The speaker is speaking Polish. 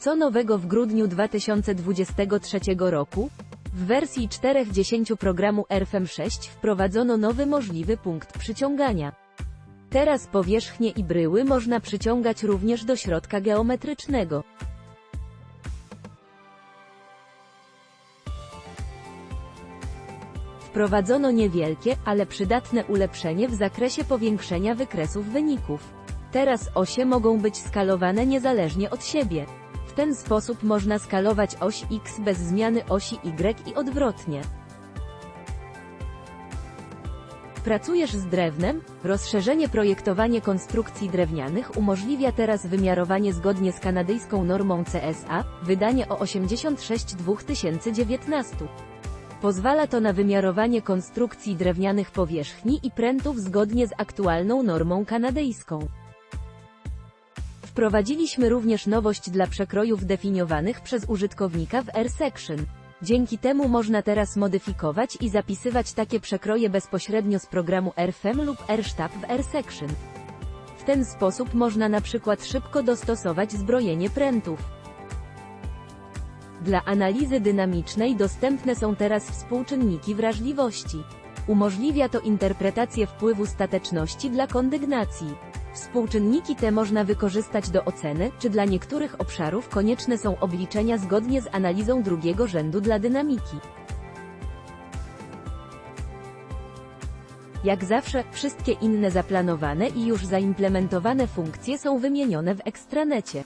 Co nowego w grudniu 2023 roku? W wersji 4.10 programu RFM6 wprowadzono nowy możliwy punkt przyciągania. Teraz powierzchnie i bryły można przyciągać również do środka geometrycznego. Wprowadzono niewielkie, ale przydatne ulepszenie w zakresie powiększenia wykresów wyników. Teraz osie mogą być skalowane niezależnie od siebie. W ten sposób można skalować oś X bez zmiany osi Y i odwrotnie. Pracujesz z drewnem? Rozszerzenie projektowanie konstrukcji drewnianych umożliwia teraz wymiarowanie zgodnie z kanadyjską normą CSA, wydanie o 86 2019. Pozwala to na wymiarowanie konstrukcji drewnianych powierzchni i prętów zgodnie z aktualną normą kanadyjską. Wprowadziliśmy również nowość dla przekrojów definiowanych przez użytkownika w R-Section. Dzięki temu można teraz modyfikować i zapisywać takie przekroje bezpośrednio z programu RFM lub RStab w R-Section. W ten sposób można na przykład szybko dostosować zbrojenie prętów. Dla analizy dynamicznej dostępne są teraz współczynniki wrażliwości. Umożliwia to interpretację wpływu stateczności dla kondygnacji. Współczynniki te można wykorzystać do oceny, czy dla niektórych obszarów konieczne są obliczenia zgodnie z analizą drugiego rzędu dla dynamiki. Jak zawsze, wszystkie inne zaplanowane i już zaimplementowane funkcje są wymienione w ekstranecie.